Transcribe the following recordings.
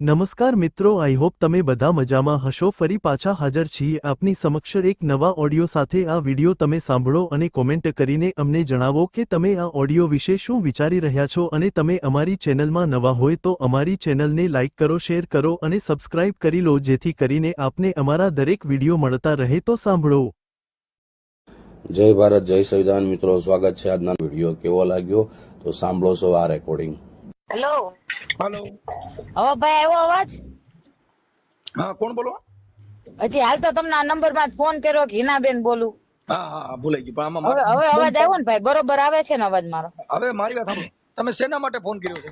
નમસ્કાર મિત્રો, I hope તમે બધા મજામાં હશો. ફરી પાછા હાજર છીએ આપની સમક્ષ એક નવા ઓડિયો સાથે. આ વિડિયો તમે સાંભળો અને કોમેન્ટ કરીને અમને જણાવો કે તમે આ ઓડિયો વિશે શું વિચારી રહ્યા છો અને તમે અમારી ચેનલમાં નવા હોય તો અમારી ચેનલને લાઇક કરો, શેર કરો અને સબસ્ક્રાઇબ કરી લો, જેથી કરીને આપને અમારા દરેક વિડિયો મળતા રહે તો સાંભળો. જય ભારત, જય સંવિધાન મિત્રો. સ્વાગત છે આજના વીડિયો. કેવો લાગ્યો? તો સાંભળો છો આ રેકોર્ડિંગ હેલો. હેલો. હવે ભાઈ આવ્યો અવાજ? હા કોણ બોલો? હજી હાલ તો તમને આ નંબરમાં ફોન કર્યો કે હિનાબેન બોલું. હા હા ભૂલાઈ ગયું. પણ આમાં હવે અવાજ આવ્યો ને ભાઈ? બરોબર આવે છે ને અવાજ મારો? હવે મારી વાત સાંભળો. તમે શેના માટે ફોન કર્યો છે?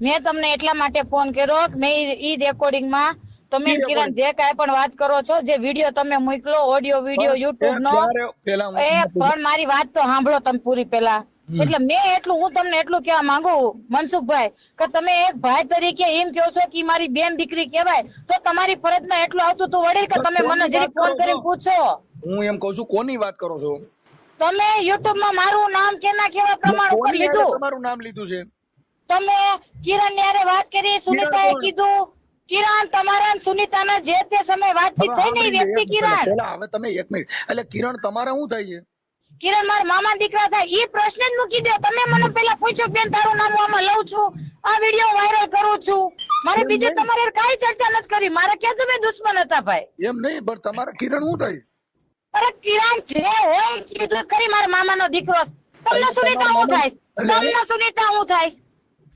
મેં તમને એટલા માટે ફોન કર્યો કે મેં ઈ- રેકોર્ડિંગમાં તમે કિરણ જે કાંઈ પણ વાત કરો છો જે વીડિયો તમે મોકલો ઓડિયો વીડિયો યુટ્યુબ નો એ પણ મારી વાત તો સાંભળો તમે પૂરી પેલા એટલે મેં એટલું હું તમને એટલું કહેવા માંગુ મનસુખભાઈ કે તમે એક ભાઈ તરીકે એમ કહો છો કે મારી બેન દીકરી કહેવાય તો તમારી ફરજમાં એટલું આવતું તો વડીલ કે તમે મને જરી ફોન કરીને પૂછો? હું એમ કહું છું કોની વાત કરો છો? તમે યુટ્યુબમાં મારું નામ કેના કેવા પ્રમાણ ઉપર લીધું? તમારું નામ લીધું છે? તમે કિરણની વાત કરી સુનિતાએ એ કીધું કિરણ તમારા સુનિતાના જે તે સમયે વાતચીત થઈ નહીં વ્યક્તિ કિરણ. હવે તમે એક મિનિટ એટલે કિરણ તમારા શું થાય છે? કિરણ માર મામા દીકરા થાય એ પ્રશ્ન જ મૂકી દે. તમે મને પેલા પૂછો બેન તારું નામ આમાં લઉં છું? આ વીડિયો વાયરલ કરું છું. મારે બીજે તમારે કઈ ચર્ચા નથી કરી. મારે ક્યાં તમે દુશ્મન હતા ભાઈ? એમ નહીં પણ તમારે કિરણ હું થાય અરે કિરણ જે હોય કીધું કરી મારા મામાનો દીકરો. તમને સુનિતા હું થાય તમને સુનિતા હું થાય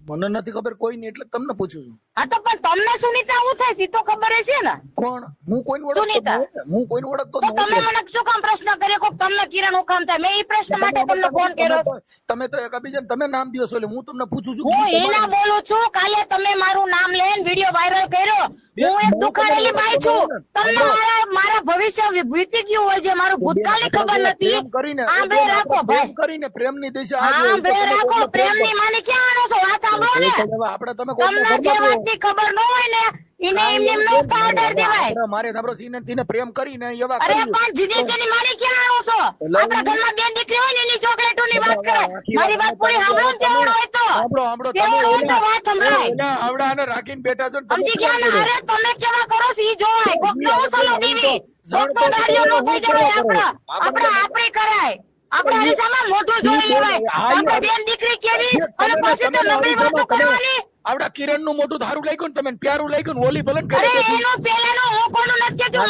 મને નથી ખબર કોઈ નહીં એટલે તમને પૂછું છું. હા તો પણ તમને સુનિતા હું થાય તો ખબર હશે ને? કોણ? હું કોઈને ઓળખતો સુનિતા. હું કોઈને ઓળખતો તો તમે મને શું કામ પ્રશ્ન કર્યો? કોક તમને કિરણ કામ થાય. મેં એ પ્રશ્ન માટે તમને ફોન કર્યો. તમે તો એકબીજાને તમે નામ દિયો છો એટલે હું તમને પૂછું છું હું એના બોલું છું. કાલે તમે મારું નામ લઈને વીડિયો વાયરલ કર્યો. હું એક દુખાડેલી બાઈ છું. તમને મારા મારા ભવિષ્ય વીતી ગયું હોય છે મારું ભૂતકાળની ખબર નથી. કરીને આંબળે રાખો ભાઈ. કરીને પ્રેમની દિશા આંબળે રાખો. પ્રેમની માની ક્યાં આનો છો? વાત સાંભળો ને આપણે તમે તમને જે વાતની ખબર ન હોય ને એને એમને એમ નો પાવડર દેવાય. મારે સાંભળો સીને પ્રેમ કરીને એવા અરે પણ જીદી તેની ક્યાં આવો છો? આપણા ઘરમાં બેન દીકરી હોય ને એની ચોકલેટોની વાત કરે. મારી વાત પૂરી સાંભળો ને તેવડ હોય તો. સાંભળો સાંભળો તેવડ હોય તો વાત સંભળાય. એના આવડાને રાખીને બેઠા છો તમે સમજી ગયા ને? અરે તમે કેવા કરો છો? ઈ જોવાય. કોક નવો સલો દેવી કોક નો દાડિયો નો થઈ જવાય આપડા આપડા આપણી કરાય. આપડા અરીસામાં મોઢું જોઈ લેવાય. આપણે બેન દીકરી કેવી? અને પછી તો નબળી વાતો કરવાની. આવડા કિરણનું મોટું ધારું લાગ્યું ને તમે પ્યારું લાગ્યું ને ઓલી બલન કરે એનું પેલાનું હું કોનું નથી ના,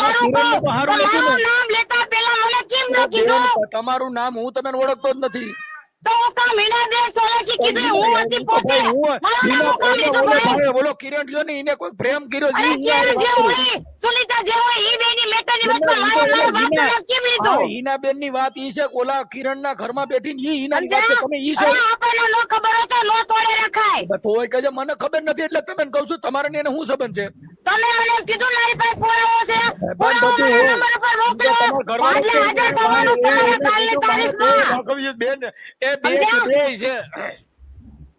મારું મારું નામ લેતા પેલા મને કેમ ન કીધું? તમારું નામ હું તમને ઓળખતો જ નથી. કિરણ ને એને કોઈ પ્રેમ કર્યો વાત ઈ બેની ની વાત ઈ છે ઓલા કિરણ ના ઘરમાં બેઠી ઈ હિનાની વાત છે તમે ઈ છો. ન ખબર ન તોય કહે મને ખબર નથી એટલે તમે કઉ છું તમારે એને શું સંબંધ છે? તમે મને કીધું મારી પાસે ફોન આવ્યો છે. ફોન બધું આવ્યો નંબર પર મોકલો. એટલે હાજર થવાનું તમારે કાલની તારીખમાં. બેન એ બે છે.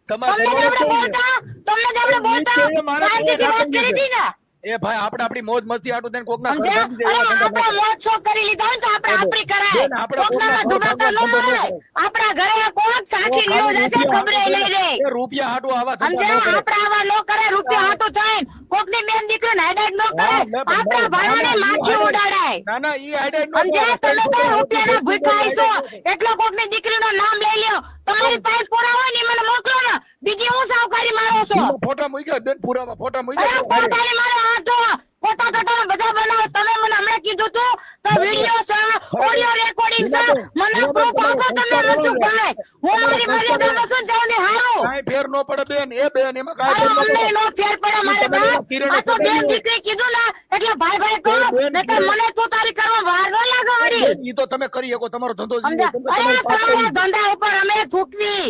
તમને જ આપણે કેવું છે? બોલતા તમને જ આપણે બોલતા મારા વાત કરી હતી ને એ ભાઈ આપણે આપણી મોજ મસ્તી આટું થઈને કોકના એવા મોજ શોખ કરી લીધો હોય તો આપણે આપણી કરાય. આપણે કોકનામાં ધુમાકા ન ભાંગવા આપણા ઘરે કોક સાખી લ્યો જશે ખબરે લઈ લે એ રૂપિયા હાટુ આવા સમજ્યા. આપડા આવા નો કરે રૂપિયા હાટું થઈને. કોકની બેન દીકરીને હાઈડાઈટ નો કરે. આપણા ભાડાને માખી ઉડાડાય. ના ના ઈ હાઈડાઈટ નો સમજ્યા? તમે તો રૂપિયાના ભૂખા આઈશો એટલો કોકની દીકરીનું નામ લઈ લ્યો. તમારી પાસે પૂરા હોય ને મને મોકલો ને. બીજી હું સાવકારી મારો છો ફોટા મૂક્યા બેન પુરાવા ફોટા મૂક્યા? પોતાની મારે હાથો. ફોટા ટોટા બધા બનાવો. તમે મને હમણે કીધું તું તો વિડિયો છે ઓડિયો રેકોર્ડિંગ છે. મને પ્રૂફ આપો તમે મનસુખભાઈ હું. મારી મર્યાદામાં શું જાઉં ને હારો? કાઈ ફેર નો પડે બેન એ બેન એમાં કાઈ ફેર નો પડે. નો ફેર પડે મારે બાપ. આ તો બેન દીકરી કીધું ને એટલે ભાઈ ભાઈ કહો બેન, મને તો તારી કરવા વાર ન લાગે વળી. ઈ તો તમે કરી શકો તમારો ધંધો. તમે અરે તમારા ધંધા ઉપર અમે થૂકવી.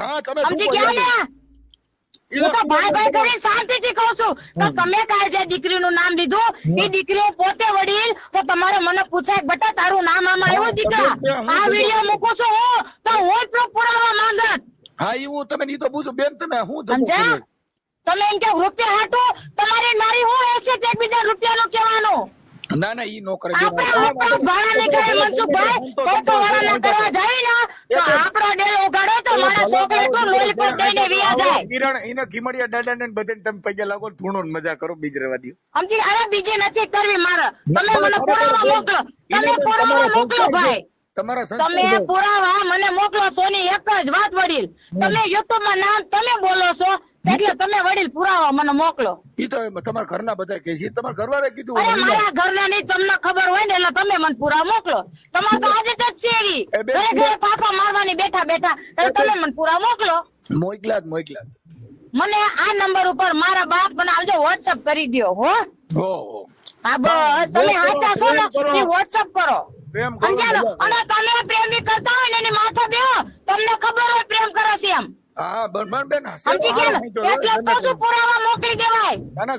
હા તમે સમજી ગયા ને? હું તો ભાઈ ભાઈ કરીને શાંતિથી કહું છું. તો તમે કાલ જે દીકરીનું નામ લીધું એ દીકરીઓ પોતે વડીલ તો તમારે મને પૂછાય કે તારું નામ આમાં આવ્યું દીકરા આ વીડિયો મૂકું છું હું? તો હું જ પુરાવા માંગત. હા એ હું તમે તો પૂછું બેન તમે હું સમજ્યા? તમે એમ કે રૂપિયા હાટો? તમારી મારી હું હેસિયત એકબીજા રૂપિયાનું કહેવાનું? ના ના ઈ નો કરે. બેન. આપણે ઉપરાંત ભાડા નહીં કરે મનસુખભાઈ ખોટું વાળા ના કરવા જાય ને. તો આપણો ડેલો ઉગાડો તો મારા છોકરા એટલું લોલીપોપ દઈને વિયા જાય. કિરણ એને ઘીમડિયા દાદા ને બધાને તમે પગે લાગો ધૂણો ને મજા કરો બીજ રેવા દ્યો. સમજી અરે બીજી નથી કરવી મારે. તમે મને પુરાવા મોકલો. તમે પુરાવા મોકલો ભાઈ. તમારા તમે પુરાવા મને મોકલો સોની એક જ વાત વડીલ. તમે યુટ્યુબમાં નામ તમે બોલો છો. એટલે તમે વડીલ પુરાવા મને મોકલો. ઈ તો તમારા ઘરના બધા કહે છે. તમારા ઘરવાળા કીધું અરે મારા ઘરના નહીં તમને ખબર હોય ને એટલે તમે મને પુરાવા મોકલો. તમારે તો આજે જ છે એવી ઘરે ઘરે પાપા મારવાની બેઠા બેઠા. એટલે તમે મને પુરાવા મોકલો. મોકલા જ મોકલા મને આ નંબર ઉપર મારા બાપ મને આવજો વોટ્સઅપ કરી દ્યો હો. હો હો. બસ. તમે સાચા છો ને. વોટ્સઅપ કરો. પ્રેમ કરો સમજાણો? અને તમે પ્રેમી કરતા હોય ને એની માથે બેહો તમને ખબર હોય પ્રેમ કરે છે એમ હા બેન બેન બેન સમજી ગયા એટલે તો પુરાવા મોકલી દેવાય. ના, ના,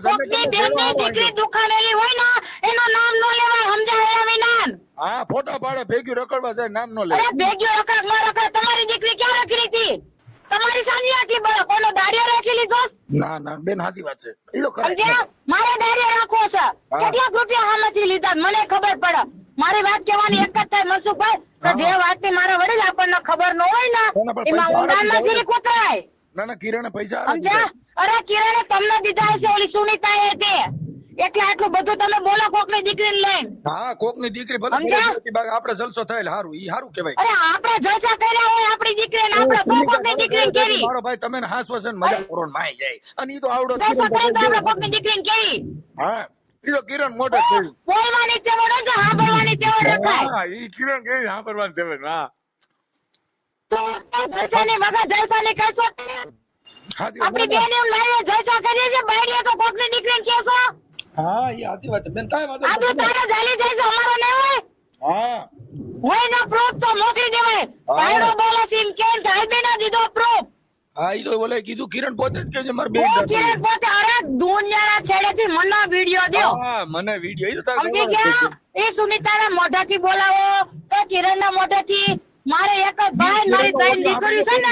બેનની દીકરી દુખાણેલી હોય ને એનો નામ નો લેવાય સમજાય વિનાન હા ફોટો પાડે ભેગ્યું રખડવા જાય નામ નો લે. અરે ભેગ્યો રખડ ન રખડ તમારી દીકરી ક્યાં રખડી હતી? તમારી સાંજે આટલી બળ કોનો દાડિયો રાખી લીધો? ના ના બેન સાચી વાત છે. ઈ લોકો સમજ્યા? મારે દાડિયો રાખવો છે. કેટલા રૂપિયા હામેથી લીધા મને ખબર પડે. મારી વાત કહેવાની એક જ થાય મનસુખભાઈ તો જે વાતની મારા વડીલ આપણને ખબર ન હોય ના, ને ના, એમાં ઊંડાણ નથી દેવાય. કૂતરાય? ના ના કિરણે પૈસા સમજ્યા? અરે કિરણે તમને દીધા હશે ઓલી સુનિતા એ તે. એટલે આટલું બધું તમે બોલો કોકની દીકરીને લઈને. હા કોકની દીકરી ભલે આપણે જલસો થયેલ હારું ઈ હારું કહેવાય. અરે આપણે જલસા કર્યા હોય આપણી દીકરીને આપણે તો કોકની દીકરીને કેવી મારો ભાઈ તમે હાસવો છે ને મજા કરો ને માય જાય. અને ઈ તો આવડો જલસા કરે તો આપણે કિરણ કોકની દીકરીને કેવી હા. ઈ તો કિરણ મોટો જ બોલવાની તેવડ હોય સાંભળવાની તેવડ રખાય? હા ઈ કિરણ કેવી હા. તો જલસાની મગજ જલસાની કરશો આપણી વાત. બેન એમ લાગે જલસા કરીએ છે બાયડીએ તો કોકની દીકરીને કહેશો હા ઈ સાચી વાત બેન કાંઈ વાંધો આ તો તારે જાલી જાય છે અમારો નહીં હોય? હા. હોય ના પ્રૂફ તો મોકલી દેવાય. ભાઈડો બોલે છે એમ કે ભાઈ ના દીધો પ્રૂફ. હા ઈ તો બોલે કીધું કિરણ પોતે જ કે છે મારે બે. કિરણ પોતે અરે દુનિયાના છેડેથી મને વિડિયો દ્યો હા મને વીડિયો ઈ તો તારે સમજી ગયા એ સુનીતાના મોઢાથી બોલાવો તો કિરણના મોઢાથી મારે એક ભાઈ મારી ત્રણ દીકરી છે ને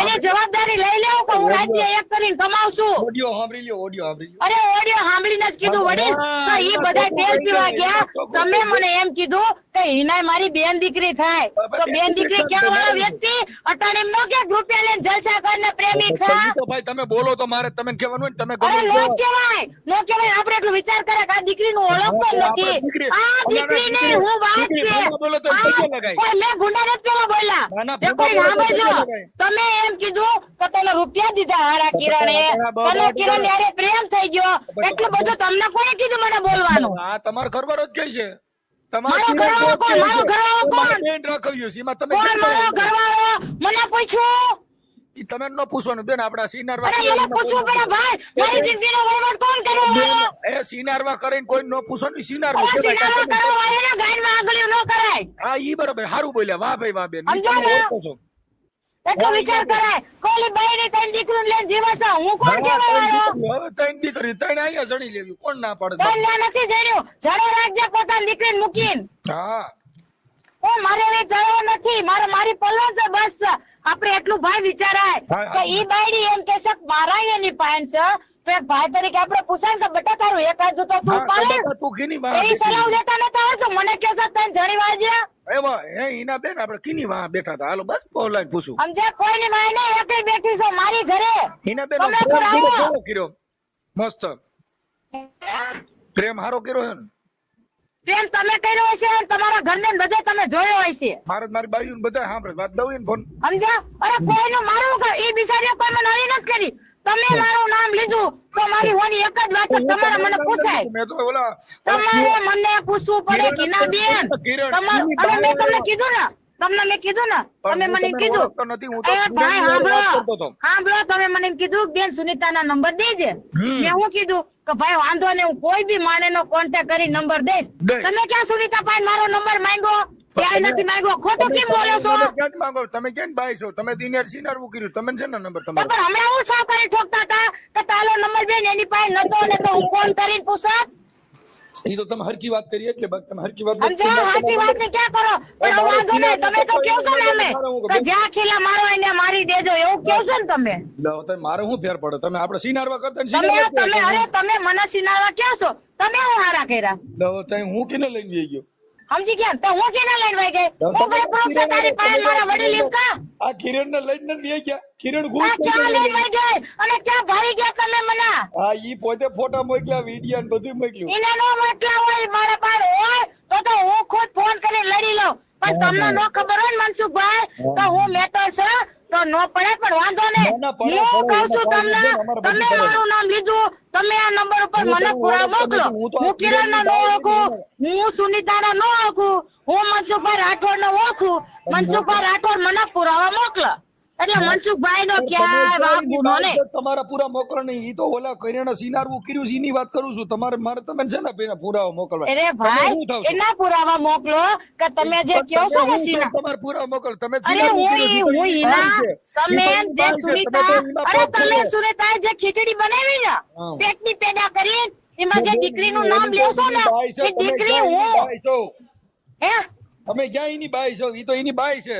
એની જવાબદારી લઈ લેવું કે હું રાજ્ય એક કરીને કમાવશું? ઓડિયો સાંભળી લ્યો ઓડિયો સાંભળી અરે ઓડિયો સાંભળીને જ કીધું વડીલ તો એ બધા તેલ પીવા ગયા. તમે મને એમ કીધું કે હિનાય મારી બેન દીકરી થાય. તો બેન દીકરી ક્યાં વાળો વ્યક્તિ? અટાણીમ નો કે રૂપિયા લઈને જલસા કરીને પ્રેમી થા. તો ભાઈ તમે બોલો તો મારે તમે કહેવાનું હોય ને તમે અરે નો કહેવાય. નો કહેવાય આપણે એટલું વિચાર કરે કે આ દીકરીનું ઓળખ પણ નથી. આ દીકરી ને હું વાત છે. મેં ભૂંડા પેલા બોલ્યા? કોઈ તો સાંભળજો. તમે એમ કીધું કે તને રૂપિયા દીધા હારા કિરણે. તને કિરણ યારે પ્રેમ થઈ ગયો. એટલું બધું તમને કોણે કીધું મને બોલવાનું? હા તમારો ઘરવાળો જ કહે છે? મારો ઘરવાળો કોણ? મારો ઘરવાળો કોણ? બેન છે એમાં તમે કોણ મારો ઘરવાળો? મને પૂછ્યું તમે ન પૂછવાનું. બેન આપડા સિનારવા એ સિનારવા કરીને કોઈ ન પૂછવાનું સિનારવું ન હા ઈ બરોબર. હારું બોલ્યા. વાહ ભાઈ વાહ બેન. ને? એટલો વિચાર કરાય. કોલી બાઈની ત્રણ દીકરીને લઈને જીવે છે હું કોણ વાળો? હવે ત્રણ દીકરી ત્રણ અહીંયા જણી લેવી. કોણ ના પાડે? ત્રણ નથી જણ્યું જણો રાખજે પોતાની દીકરીને મૂકીને. હા. ઓ મારે હવે જવો નથી. મારે મારી પલ્લો છે બસ. આપણે એટલું ભાઈ વિચારાય કે ઈ બાયડી એમ કે છે મારા એની પાન છે. તો એક ભાઈ તરીકે આપણે પૂછાય કે બટા તારું એકાદ તો તું પાડે. તું કીની વાહ એ સલાહ લેતા નતા આવજો મને કે છે તને જણી વાળજે. એમાં હે ઈના બેન આપણે કીની વાહ બેઠા હતા? હાલો બસ ઓનલાઈન પૂછું. સમજે? કોઈની માય ને એકલી બેઠી છો મારી ઘરે. ઈના બેન કર્યો મસ્ત. પ્રેમ હારો કર્યો હે ને? પ્રેમ તમે કર્યો હશે અને તમારા ઘરને ને બધે તમે જોયો હશે. મારે મારી બાયું બધા સાંભળે. વાત દઉં ને ફોન સમજ્યા? અરે કોઈનું મારું એ બિસારી બિચારીએ કોઈ મને નવી નથી કરી. તમે મારું નામ લીધું તો મારી હોની એક જ વાત છે તમારે મને પૂછાય. મેં તો ઓલા તમારે મને પૂછવું પડે કે ના બેન? તમારે તમારું અરે મેં તમને કીધું ને તમને મેં કીધું ને તમે મને કીધું એ ભાઈ સાંભળો સાંભળો તમે મને કીધું બેન સુનીતાના નંબર દેજે. મેં હું કીધું કે ભાઈ વાંધો ને હું કોઈ બી માણેનો કોન્ટેક્ટ કરી નંબર દઈશ. તમે ક્યાં સુનિતા પાસે મારો નંબર માંગ્યો? નથી માંગ્યો? ખોટું કેમ બોલો છો? માંગો? તમે છો? તમે દિનેર સિનારવું કર્યું. તમે છે ને નંબર તમારો? પણ હમણાં હું સાવકારી ઠોકતા હતા કે તાલો નંબર બેન એની પાસે નતો ને તો હું ફોન કરીને પૂછત ઈ તો તમે હરકી વાત કરી એટલે તમે હરકી વાત સમજો વાત ને ક્યાં કરો? પણ વાંધો તમે તો કહો છો ને અમે. કે જ્યાં ખીલા મારો એને મારી દેજો એવું કહો છો ને તમે? લો, તમે મારે શું ફેર પડે? તમે આપણે સિનારવા કરતા ને તમે સિનારવા તમે અરે તમે મને સિનારવા કહો છો? તમે હું હારા કર્યા? લો, તમે હું કેને લઈને જઈ ગયો? સમજી ગયા તો હું કેને લઈને વઈ ગઈ? હું ભાઈ પ્રૂફ છે તારી પાસે મારા વડીલ એમ આ કિરણ ને લઈને નથી વઈ ગયા. કિરણ આ ક્યાં લઈને વઈ ગઈ? અને ક્યાં ભરી ગયા તમે મને? હા ઈ પોતે ફોટા મોકલ્યા વીડિયો ને બધું મોકલ્યું. એને નો મોકલા હોય મારા પાસે હોય તો તો હું ખુદ ફોન કરી લડી લઉં. પણ તમને નો. ખબર હોય ને મનસુખભાઈ તો હું મેટો છે તો નો પડે પણ વાંધો ને ના, ના, પડે, હું કહું છું તમને તમે. મારું નામ લીધું તમે આ નંબર ઉપર મને તો મોકલો. હું કિરણ નો ઓળખું હું સુનિતા નો ઓળખું હું મનસુખભાઈ રાઠોડ નો ઓળખું મનસુખભાઈ રાઠોડ મને પુરાવા મોકલો. એટલે મનસુખભાઈ નો ક્યાંય વાંક ગુનો નહીં તમારા પૂરા મોકલો નહીં ઈ તો ઓલા કરિયાણા સિનારવું કર્યું છે એની વાત કરું છું. તમારે મારે તમે છે ને પેલા પુરાવા મોકલવા. અરે ભાઈ? એના પુરાવા મોકલો કે તમે જે કહો છો ને હું તમારે પુરાવા મોકલો. તમે અરે હું હું ઈના તમે જે સુનિતા અરે તમે કરો. જે ખીચડી બનાવી ને. પેટની પેદા કરી એમાં જે દીકરી દીકરીનું નામ લેશો ને એ દીકરી હું. હે? તમે ક્યાં એની બાઈ છો? ઈ તો એની બાઈ છે.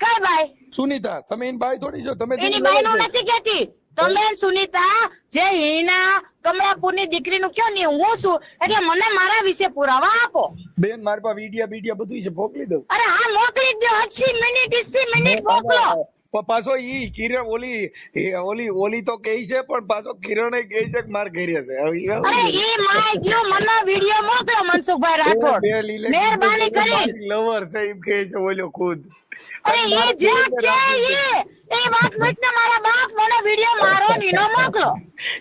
કઈ બાઈ? સુનીતા તમે એની બાઈ થોડી છો? તમે એની બાઈ નું નથી કેતી તમે સુનિતા જે હિના કમળાપુરની દીકરીનું કયો ને હું છું. એટલે મને મારા વિશે પુરાવા આપો. બેન મારી પાસે વિડિયા બીડિયા બધું છે મોકલી દઉં. અરે હા મોકલી દો. અસી મિનિટ ઇસી મિનિટ મોકલો. પાછો ઈ કિરણ ઓલી ઓલી ઓલી તો કહે છે પણ પાછો કિરણે કહે છે કે માર ઘરે છે. હવે અરે ઈ માય ગયો મને વિડિયો મોકલો. મનસુખભાઈ રાઠોડ મહેરબાની કરી. લવર સાહેબ કહે છે ઓલો ખુદ. અરે એ જે કે એ એ વાત મૂકને મારા બાપ મને વિડિયો મારો નીનો મોકલો.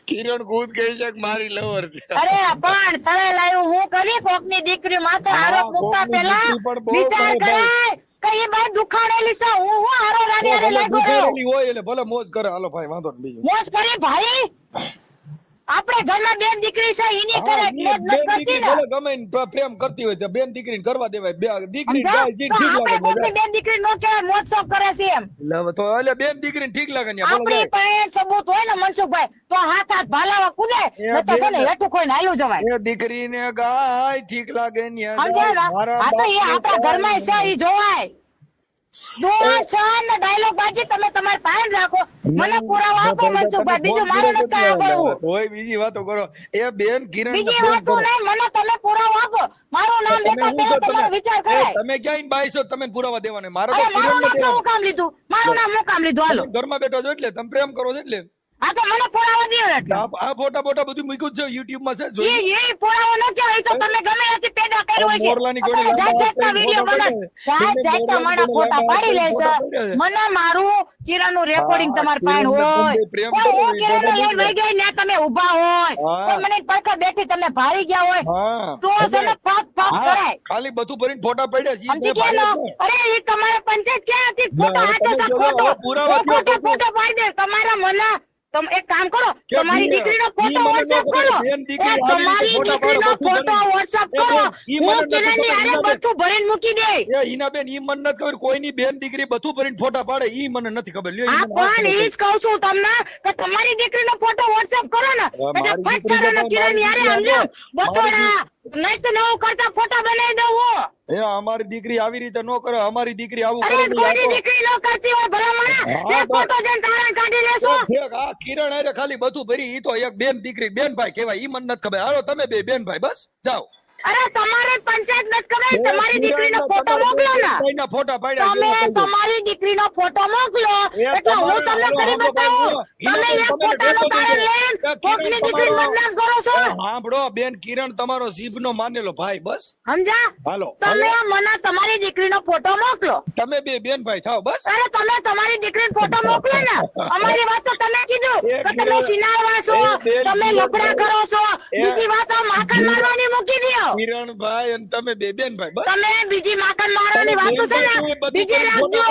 કિરણ ખુદ કહે છે કે મારી લવર છે. અરે પણ સરે લાયો હું કરી કોકની દીકરી માથે આરોપ મૂકતા પહેલા વિચાર. કરાય કે એ બાઈ દુખાડેલી છે હું હારો ભલે લાગ્યો હોય એટલે ભલે મોજ કરે. હાલો ભાઈ વાંધો નહીં મોજ કરે ભાઈ? આપણે ઘરમાં બેન દીકરી છે એની કરે બેન દીકરી ભલે ગમે પ્રેમ કરતી હોય તો બેન દીકરીને કરવા દેવાય. બે દીકરી? ઠીક આપણે બેન દીકરી નો કે મોત્સવ કરે છે એમ. એટલે તો એટલે બેન દીકરીને ઠીક લાગે ને આપણી પાસે સબૂત હોય ને મનસુખભાઈ તો હાથ હાથ ભાલાવા કુદે ન તો છે ને હેઠું કોઈ હાલ્યું જવાય. એ દીકરીને ગાય ઠીક લાગે ને સમજાય આ તો એ આપણા ઘરમાં છે એ જોવાય. ડાયલોગ બાજી તમે તમારે પાન રાખો મને પુરાવો આપો મનસુખભાઈ. બીજું મારે નથી કરવું હોય બીજી વાતો કરો. એ બેન કિરણ બીજી વાતો નહીં મને તમે પુરાવો આપો. મારું નામ લેતા પહેલા તમારો વિચાર કરાય. તમે ક્યાં બાઈ છો તમે પુરાવા દેવાને. મારો તો કિરણ દેવાનું. કામ લીધું? મારું નામ હું કામ લીધું? હાલો. ઘરમાં બેઠો છો એટલે તમે પ્રેમ કરો છો એટલે. તો મને પુરાવા દો ને આ આ ફોટા બોટા બધું મૂક્યું છે યુટ્યુબમાં છે જોઈ એ પુરાવો ન કહેવાય તો તમે ગમે ત્યાંથી પેદા કર્યો હોય છે. મોરલાની ઘોડી જાત જાતના લાંબા બને જાત જાતના મારા ફોટા ફોટા પાડી લે છે છે. મને મારું કિરણનું રેકોર્ડિંગ હા, તમારી હોય. કરો, હું કરો, લઈને વહી ગઈ ને તમે ઊભા હોય. કોઈ મને પડખે બેઠી તમે ભાળી ગયા હોય. તો છે ને પગ પગ કરાય ખાલી બધું ભરીને ફોટા પડ્યા છે. અરે એ તમારે પંચાયત ક્યાં હતી? ફોટો છે ફોટો. ફોટો પાડી દે. તમારા મને તમે એક કામ કરો તમારી દીકરીનો ફોટો ખબર, કરો. તમારી દીકરીનો ફોટો WhatsApp કરો. બેન, હું કિરણની ઈના બેન. બધું ભરીને મૂકી દે. એ હિનાબેન ઈ મને નથી ખબર કોઈની બેન દીકરી બધું ભરીને ફોટા પાડે ઈ મને નથી ખબર. લ્યો, હા પણ ઈ જ કહું છું તમને કે તમારી દીકરીનો ફોટો WhatsApp કરો ને. એટલે ફટ સારાના કિરણ યારે સમજો બતોડા નહીં તો નવું કરતા ફોટા બનાવી દઉં હું. એ અમારી દીકરી આવી રીતે નો કરે અમારી દીકરી આવું કરે કોઈ દીકરી નો કરતી હોય ભલા બે ફોટો જઈને તારા કાઢી લેશો. આ કિરણ હારે ખાલી બધું ભરી ઈ તો એક બેન દીકરી બેન ભાઈ કહેવાય ઈ મને નથી ખબર. હાલો તમે બે બેન ભાઈ બસ જાઓ. અરે તમારે પંચાયત નથી ખબર તમારી દીકરીનો ફોટો મોકલો ને. ફોટો તમે તમારી દીકરીનો ફોટો મોકલો. એટલે હું તમને કરી બતાવું. તમે એક ફોટાનો તારે લઈને કોકની દીકરી બદનામ કરો છો? સાંભળો બેન કિરણ તમારો જીભનો માનેલો ભાઈ બસ. સમજા હાલો. તમે મને તમારી દીકરીનો ફોટો મોકલો. તમે બે બેન ભાઈ થાવ બસ. અરે તમે તમારી દીકરીનો ફોટો મોકલો ને. અમારી વાત તો તમે કીધું કે તમે સિનાર સિનારવા છો તમે લફડા કરો છો. બીજી વાત માખણ મારવાની મૂકી દો કિરણ ભાઈ અને તમે બે બેન ભાઈ તમે બીજી માખણ મારવાની વાત છે ને બીજી રાખજો.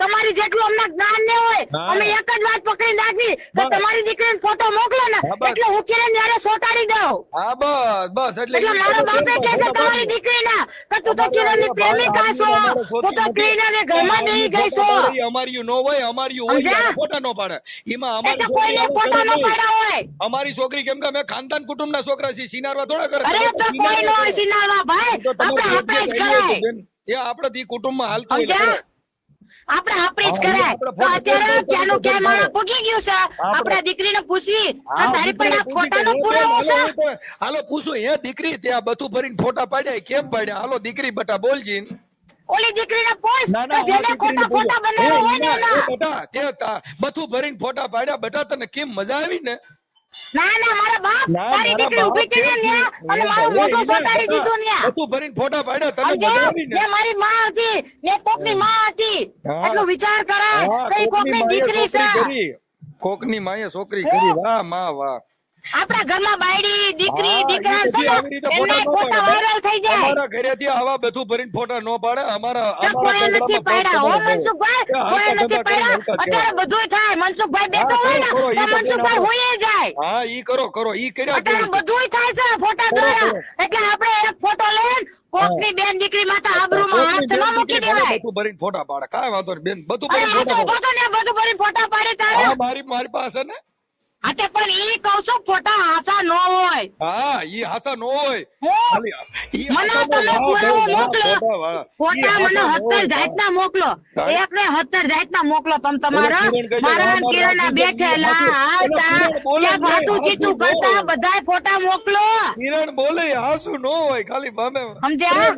તમારી જેટલું અમને જ્ઞાન ને હોય અમે એક જ વાત પકડી નાખી કે તમારી દીકરીને ફોટો મોકલો ને એટલે હું કિરણ યારે સોટાડી દઉં. હા બસ બસ એટલે એટલે મારો બાપે કહે છે તમારી દીકરીના કે તું તો કિરણની પ્રેમિકા છો. તું તો સોચી કિરણને નથી. ઘરમાં બેહી ગઈ છો. અમારી નો હોય અમારી હોય? ફોટા નો પાડે. એમાં અમારી કોઈને ફોટો નો ન પાડ્યા હોય. અમારી છોકરી કેમ કે અમે ખાનદાન કુટુંબ ના છોકરા છીએ સિનારવા થોડા કરે અરે તો કોઈ નો સિનારવા ભાઈ. આપણે આપણે જ કરાય એ આપણે દી કુટુંબમાં હાલતું હોય એટલે સમજ્યા કરે. આપણે આપણે જ કરાય. તો અત્યારે ક્યાંનું ક્યાં માણસ પૂગી ગયું છે? આપણા દીકરીને પૂછવી. તારી પણ આ ફોટાનો પુરાવો છે. હાલો, પૂછું હે દીકરી ત્યાં બધું ભરીને ફોટા પાડ્યા કેમ પાડ્યા? હાલો દીકરી બટા બોલજી. ઓલી દીકરીને પૂછ ના જેને ખોટા ફોટા બનાવ્યા હોય ને ના, એના. બધું ભરીને ફોટા પાડ્યા. બટા તને કેમ મજા આવી ને? ના ના મારા બાપ દીકરી ઊભી અને મારું મોઢું દીધું બધું ભરીને ફોટા પાડ્યા ને. માં હતી ને કોકની માં હતી. વિચાર કરાય કઈ કોકની દીકરી છે. કોકની માએ છોકરી કરી. વાહમાં વાહ. આપણા ઘરમાં બાયડી દીકરી દીકરા એમના ફોટા પાડે. વાયરલ થઈ જાય. અમારા ઘરેથી આવા બધું ભરીને ફોટા ન પાડે. અમારા અમારા નથી પાડ્યા. હો મનસુખભાઈ કોઈ નથી પાડ્યા. અત્યારે બધું થાય. મનસુખભાઈ બેઠો હોય ને કરો, કરો, તો ઈ તો બેન મનસુખભાઈ આપણે- જાય. હા ઈ કરો કરો. ઈ કર્યા અત્યારે નહીં. થાય છે ફોટા દ્વારા એટલે આપણે એક ફોટો લઈને કોકની બેન દીકરી માથે આબરૂમાં હાથ ન મૂકી દેવાય. બધું ભરીને ફોટા પાડે. કાંઈ વાંધો નહીં બેન બધું ભરીને ફોટા ઊભો બધું ભરીને ફોટા પાડી પાડે. તારે મારી મારી પાસે ને હા પણ ઈ કહું છું ફોટા હાસા ન હોય. હા ઈ હાસા નો હોય. હું? ખાલી ઈ મને તમે પુરાવો મોકલો. ફોટા વાળા. ઈ ફોટા હાસા મને નો હત્તર હોય, જાતના મોકલો. એક ને હત્તર જાતના મોકલો તમે તમારા. કિરણ મારા બેઠેલા હાલતા. બોલે ક્યાંક જ નહીં, વાતું હાચું ચીતું કરતા બધાય ફોટા મોકલો. કિરણ બોલે હાસુ નો હોય ખાલી સમજ્યા?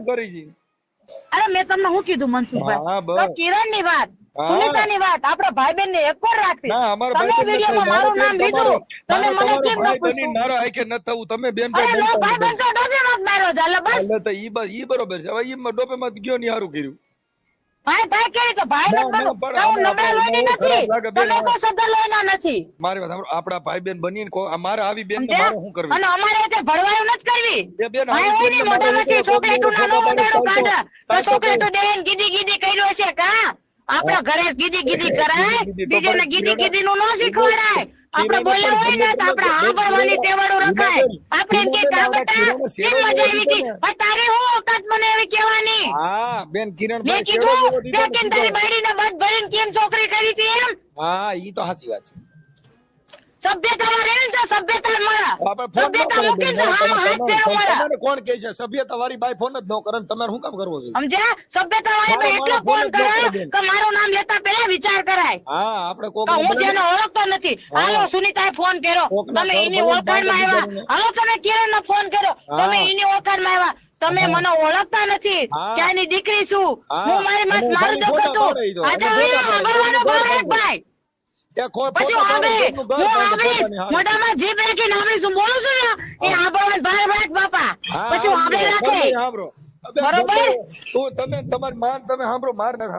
અરે મેં તમને શું કીધું મનસુખભાઈ? કિરણની વાત. હા. સુનિતા ની વાત આપણા ભાઈ બેન ને એક રાખવી. ના અમારા તમે વિડીયોમાં મારું નામ લીધું. તમે મને કેમ ન પૂછ્યું? મારા આંખે ન થવું તમે બેન ભાઈ નો ભાઈ બનશો ડોબી મત મારો છે બસ. એટલે તો ઈ બસ ઈ બરોબર છે હવે ઈ ડોપે માં ગયો ની હારું કર્યું. ભાઈ ભાઈ કે છે ભાઈ મત ના. પણ હું નબળા લોહીની નથી. બેન. તમે કોઈ શબ્દ લોહીના નથી. મારી વાત સાંભળો આપડા ભાઈ બેન બનીને કો- અમારે આવી બેન ને મારે શું કરવું? અને અમારે તે ભળવાયું નથી કરવી. બેન ભાઈ હોય ને મોઢામાંથી ફોટો પાડો, તો કાંઈ તો ચોકલેટું દેન ગીધી ગીધી કર્યું હશે કા? આપણા ઘરે ગીધી ગીધી કરાય. બીજાને ગીધી ગીધી નું ન શીખવાડાય. આપણે બોલ્યા હોય ને તો આપણે સાંભળવાની ટેવાડું રખાય આપણે એમ કે કા બેટા કેમ મજા આવી હતી પણ તારી હું ઓકાત મને એવી કહેવાની? હા બેન કિરણ મેં કીધું કેમ તારી બાયડીને મત ભરીને કેમ છોકરી કરી હતી એમ? હા ઈ તો સાચી વાત છે. સભ્યતામાં રહે ને સભ્યતા મળે આપણે ફોન ન સભ્યતા કરો બેન. મૂકીને હાથ ફેરો મળે કોણ કહે છે? સભ્યતા વાળી બાઈ ફોન જ ન કરે તમારે શું કામ કરવો જોઈએ સમજ્યા? સભ્યતા વાળી તો એટલો ફોન ફોન જ ન કરાય કરે કે મારું નામ લેતા પહેલા વિચાર કરાય. હા આપણે કોક હું જેને ઓળખતો નથી. હાલો સુનિતાએ ફોન કર્યો. તમે એની ઓળખાણમાં આવ્યા. હાલો તમે કિરણ ફોન કર્યો. તમે એની ઓળખાણમાં આવ્યા. તમે મને ઓળખતા નથી. ક્યાંની દીકરી છું? હું. મારી મારું દુઃખ હતું. આજે. ભાઈ. પછી ફોટા હું. મોઢામાં જીભ રાખીને બોલું છું ને એ આંબળવાનું ભાઈ ભાઈ બાપા. પછી હું આંબળી રાખે. બરોબર? તું તમે તમારી માન તમે સાંભળો માર ના